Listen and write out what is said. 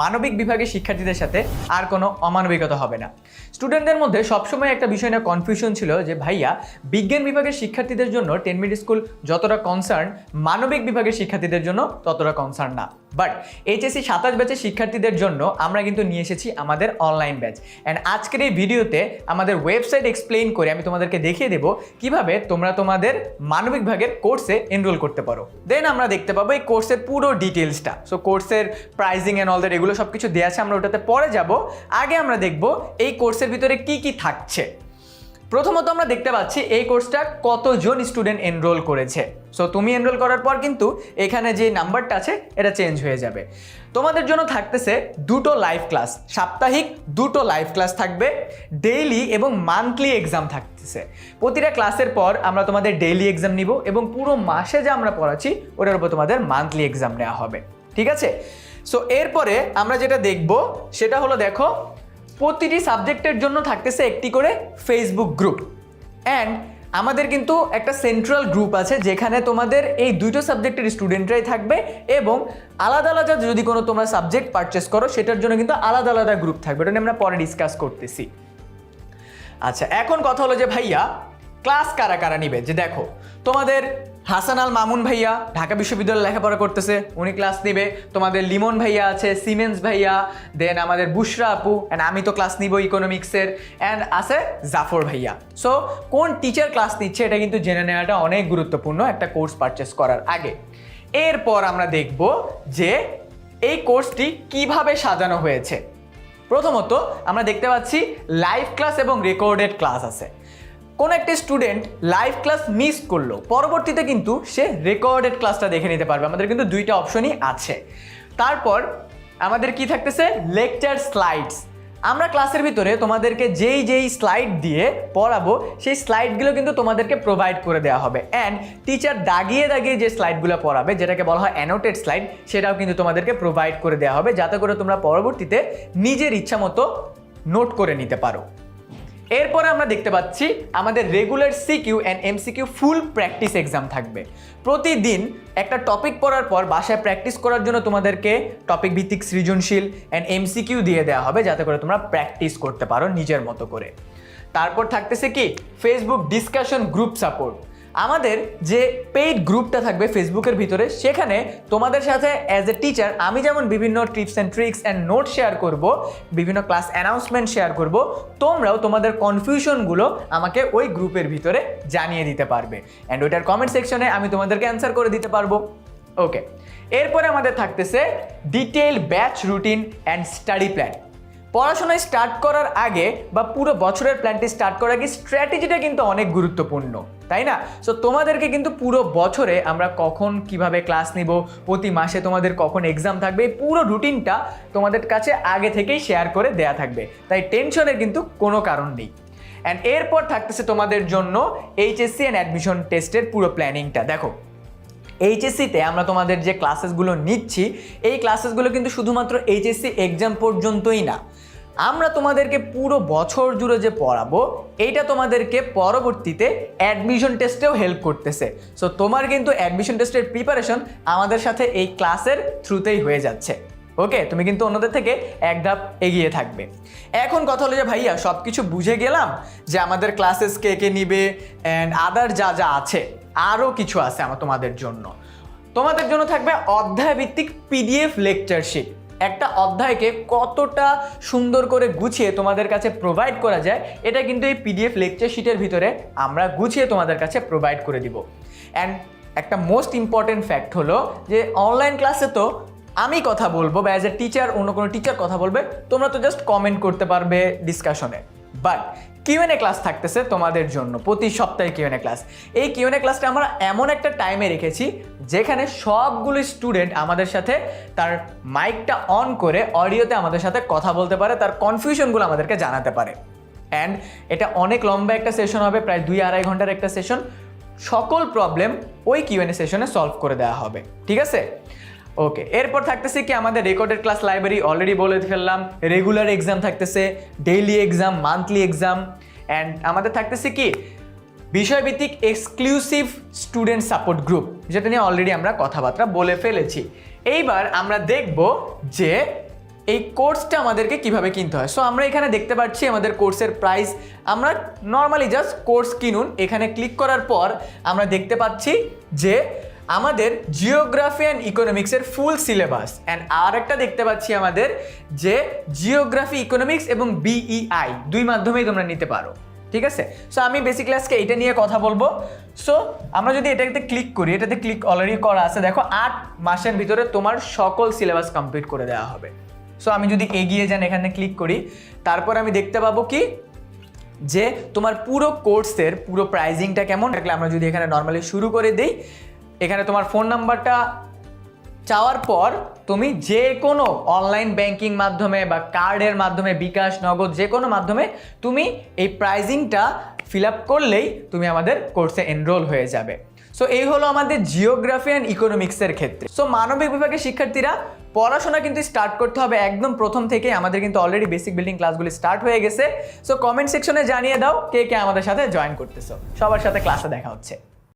মানবিক বিভাগের শিক্ষার্থীদের সাথে আর কোনো অমানবিকতা হবে না। স্টুডেন্টদের মধ্যে সবসময় একটা বিষয় নিয়ে কনফিউশন ছিল যে, ভাইয়া, বিজ্ঞান বিভাগের শিক্ষার্থীদের জন্য টেন মিনিট স্কুল যতটা কনসার্ন মানবিক বিভাগের শিক্ষার্থীদের জন্য ততটা কনসার্ন না। বাট এইচএসসি সাতাশ ব্যাচের শিক্ষার্থীদের জন্য আমরা কিন্তু নিয়ে এসেছি আমাদের অনলাইন ব্যাচ অ্যান্ড আজকের এই ভিডিওতে আমাদের ওয়েবসাইট এক্সপ্লেইন করে আমি তোমাদেরকে দেখিয়ে দেবো কীভাবে তোমরা তোমাদের মানবিক ভাগের কোর্সে এনরোল করতে পারো। দেন আমরা দেখতে পাবো এই কোর্সের পুরো ডিটেলসটা সো কোর্সের প্রাইজিং অ্যান্ড অল দ্যাট এগুলো সব কিছু দেওয়া আছে, আমরা ওটাতে পরে যাব। আগে আমরা দেখব এই কোর্সের ভিতরে কি কি থাকছে। প্রথমত আমরা দেখতে পাচ্ছি এই কোর্সটা কতজন স্টুডেন্ট এনরোল করেছে। সো তুমি এনরোল করার পর কিন্তু এখানে যে নাম্বারটা আছে, এটা চেঞ্জ হয়ে যাবে। তোমাদের জন্য থাকতেছে দুটো লাইভ ক্লাস সাপ্তাহিক দুটো লাইভ ক্লাস থাকবে ডেইলি এবং মান্থলি এক্সাম থাকতেছে। প্রতিটা ক্লাসের পর আমরা তোমাদের ডেইলি এক্সাম নিব এবং পুরো মাসে যা আমরা পড়াচ্ছি, ওটার উপর তোমাদের মান্থলি এক্সাম নেওয়া হবে। ঠিক আছে? সো এরপরে আমরা যেটা দেখব, সেটা হলো দেখো প্রতিটি সাবজেক্টের জন্য থাকতেছে একটি করে ফেসবুক গ্রুপ অ্যান্ড আমাদের কিন্তু একটা সেন্ট্রাল গ্রুপ আছে যেখানে তোমাদের এই দুটো সাবজেক্টের স্টুডেন্টরাই থাকবে এবং আলাদা আলাদা যদি কোনো তোমরা সাবজেক্ট পারচেস করো, সেটার জন্য কিন্তু আলাদা আলাদা গ্রুপ থাকবে। এটা নিয়ে আমরা পরে ডিসকাস করতেছি। আচ্ছা এখন কথা হলো যে ভাইয়া ক্লাস কারা কারা নিবে? যে দেখো, তোমাদের হাসান আল মামুন ভাইয়া ঢাকা বিশ্ববিদ্যালয়ে লেখাপড়া করতেছে। উনি ক্লাস নেবে। তোমাদের লিমন ভাইয়া আছে সিমেন্স ভাইয়া দেন আমাদের বুশরা আপু অ্যান্ড আমি তো ক্লাস নিব ইকোনমিক্সের অ্যান্ড আছে জাফর ভাইয়া। সো কোন টিচার ক্লাস নিচ্ছে এটা কিন্তু জেনে নেওয়াটা অনেক গুরুত্বপূর্ণ একটা কোর্স পারচেস করার আগে। এরপর আমরা দেখব যে এই কোর্সটি কীভাবে সাজানো হয়েছে। প্রথমত আমরা দেখতে পাচ্ছি লাইভ ক্লাস এবং রেকর্ডেড ক্লাস আছে। কোন একটা স্টুডেন্ট লাইভ ক্লাস মিস করল, পরবর্তীতে কিন্তু সে রেকর্ডেড ক্লাসটা দেখে নিতে পারবে। আমাদের কিন্তু দুইটা অপশনই আছে। তারপর আমাদের কি থাকতেছে? লেকচার স্লাইডস আমরা ক্লাসের ভিতরে তোমাদেরকে যেই যেই স্লাইড দিয়ে পড়াবো, সেই স্লাইডগুলো কিন্তু তোমাদেরকে প্রোভাইড করে দেওয়া হবে। অ্যান্ড টিচার দাগিয়ে দাগিয়ে যে স্লাইডগুলো পড়াবে, যেটাকে বলা হয় অ্যানোটেড স্লাইড সেটাও কিন্তু তোমাদেরকে প্রোভাইড করে দেওয়া হবে, যাতে করে তোমরা পরবর্তীতে নিজের ইচ্ছা মতো নোট করে নিতে পারো। এরপরে আমরা দেখতে পাচ্ছি আমাদের regular CQ and MCQ full practice exam থাকবে। প্রতিদিন একটা টপিক পড়ার পর বাসায় প্র্যাকটিস করার জন্য তোমাদেরকে টপিক ভিত্তিক সৃজনশীল অ্যান্ড এমসিকিউ দিয়ে দেওয়া হবে যাতে করে তোমরা প্র্যাকটিস করতে পারো নিজের মতো করে। তারপর থাকতেছে কি? ফেসবুক ডিসকাশন গ্রুপ সাপোর্ট আমাদের যে পেইড গ্রুপটা থাকবে ফেসবুকের ভিতরে, সেখানে তোমাদের সাথে অ্যাজ এ টিচার আমি যেমন বিভিন্ন tips and tricks and note share করব, বিভিন্ন ক্লাস অ্যানাউন্সমেন্ট শেয়ার করব, তোমরাও তোমাদের কনফিউশনগুলো আমাকে ওই গ্রুপের ভিতরে জানিয়ে দিতে পারবে। অ্যান্ড ওইটার কমেন্ট সেকশনে আমি তোমাদেরকে অ্যান্সার করে দিতে পারব। ওকে এরপরে আমাদের থাকতেছে detail batch routine and study plan পড়াশোনায় স্টার্ট করার আগে বা পুরো বছরের প্ল্যানটি স্টার্ট করার আগে স্ট্র্যাটেজিটা কিন্তু অনেক গুরুত্বপূর্ণ, তাই না? সো তোমাদেরকে কিন্তু পুরো বছরে আমরা কখন কীভাবে ক্লাস নিব, প্রতি মাসে তোমাদের কখন এক্সাম থাকবে, এই পুরো রুটিনটা তোমাদের কাছে আগে থেকেই শেয়ার করে দেয়া থাকবে। তাই টেনশনের কিন্তু কোনো কারণ নেই। অ্যান্ড এরপর থাকতেছে তোমাদের জন্য এইচএসসি অ্যান্ড অ্যাডমিশন টেস্টের পুরো প্ল্যানিংটা দেখো এইচএসসিতে আমরা তোমাদের যে ক্লাসেসগুলো নিচ্ছি, এই ক্লাসেসগুলো কিন্তু শুধুমাত্র এইচএসসি এক্সাম পর্যন্তই না। আমরা তোমাদেরকে পুরো বছর জুড়ে যে পড়াবো, এইটা তোমাদেরকে পরবর্তীতে অ্যাডমিশন টেস্টেও হেল্প করতেছে। সো তোমার কিন্তু অ্যাডমিশন টেস্টের প্রিপারেশন আমাদের সাথে এই ক্লাসের থ্রুতেই হয়ে যাচ্ছে। ওকে তুমি কিন্তু অন্যদের থেকে এক ধাপ এগিয়ে থাকবে। এখন কথা হলো যে ভাইয়া সব কিছু বুঝে গেলাম যে আমাদের ক্লাসেস কে কে নিবে অ্যান্ড আদার যা যা আছে, আরও কিছু আছে আমার তোমাদের জন্য। তোমাদের জন্য থাকবে অধ্যায় ভিত্তিক পিডিএফ লেকচারশিপ একটা অধ্যায়কে কতটা সুন্দর করে গুছিয়ে তোমাদের কাছে প্রোভাইড করা যায়, এটা কিন্তু এই পিডিএফ লেকচার শিটের ভিতরে আমরা গুছিয়ে তোমাদের কাছে প্রোভাইড করে দিব। অ্যান্ড একটা মোস্ট ইম্পর্টেন্ট ফ্যাক্ট হলো যে অনলাইন ক্লাসে তো আমি কথা বলব বা অ্যাজ এ টিচার অন্য কোনো টিচার কথা বলবে, তোমরা তো জাস্ট কমেন্ট করতে পারবে ডিসকাশনে বাট কিউএনএ ক্লাস থাকতেছে তোমাদের জন্য, প্রতি সপ্তাহে কিউএনএ ক্লাস এই কিউএনএ ক্লাসটা আমরা এমন একটা টাইমে রেখেছি, যেখানে সবগুলো স্টুডেন্ট আমাদের সাথে তার মাইকটা অন করে অডিওতে আমাদের সাথে কথা বলতে পারে, তার কনফিউশনগুলো আমাদেরকে জানাতে পারে। অ্যান্ড এটা অনেক লম্বা একটা সেশন হবে, প্রায় দুই আড়াই ঘণ্টার একটা সেশন সকল প্রবলেম ওই কিউএনএ সেশনে সলভ করে দেওয়া হবে। ঠিক আছে? ওকে এরপর থাকতেছে কি আমাদের রেকর্ডেড ক্লাস লাইব্রেরি অলরেডি বলে ফেললাম। রেগুলার এক্সাম থাকতেছে daily exam monthly exam and আমাদের থাকতেছে কি, বিষয়ভিত্তিক এক্সক্লুসিভ স্টুডেন্ট সাপোর্ট গ্রুপ যেটা নিয়ে অলরেডি আমরা কথাবার্তা বলে ফেলেছি। এইবার আমরা দেখব যে এই কোর্সটা আমাদেরকে কীভাবে কিনতে হয়। সো আমরা এখানে দেখতে পাচ্ছি আমাদের কোর্সের প্রাইস আমরা নর্মালি জাস্ট কোর্স কিনুন। এখানে ক্লিক করার পর আমরা দেখতে পাচ্ছি যে আমাদের জিওগ্রাফি অ্যান্ড ইকোনমিক্সের ফুল সিলেবাস অ্যান্ড আর একটা দেখতে পাচ্ছি আমাদের যে জিওগ্রাফি ইকোনমিক্স এবং বিইআই দুই মাধ্যমেই তোমরা নিতে পারো। ঠিক আছে? সো আমি বেসিক ক্লাসকে এটা নিয়ে কথা বলব। সো আমরা যদি এটাতে ক্লিক করি, এটাতে ক্লিক অলরেডি করা আছে। দেখো, আট মাসের ভিতরে তোমার সকল সিলেবাস কমপ্লিট করে দেওয়া হবে। সো আমি যদি এগিয়ে যান, এখানে ক্লিক করি, তারপর আমি দেখতে পাবো কি? যে তোমার পুরো কোর্সের পুরো প্রাইজিংটা কেমন? আমরা যদি এখানে নর্মালি শুরু করে দিই এখানে তোমার ফোন নাম্বারটা চাওয়ার পর তুমি যে কোনো অনলাইন ব্যাংকিং মাধ্যমে বা কার্ডের মাধ্যমে, বিকাশ, নগদ, যে কোনো মাধ্যমে তুমি এই প্রাইজিংটা ফিল আপ করলেই তুমি আমাদের কোর্সে এনরোল হয়ে যাবে। সো এই হলো আমাদের জিওগ্রাফি অ্যান্ড ইকোনমিক্সের ক্ষেত্রে। সো মানবিক বিভাগের শিক্ষার্থীরা পড়াশোনা কিন্তু স্টার্ট করতে হবে একদম প্রথম থেকে। আমাদের কিন্তু অলরেডি বেসিক বিল্ডিং ক্লাসগুলি স্টার্ট হয়ে গেছে। সো কমেন্ট সেকশনে জানিয়ে দাও কে কে আমাদের সাথে জয়েন করতেছো। সবার সাথে ক্লাসে দেখা হচ্ছে।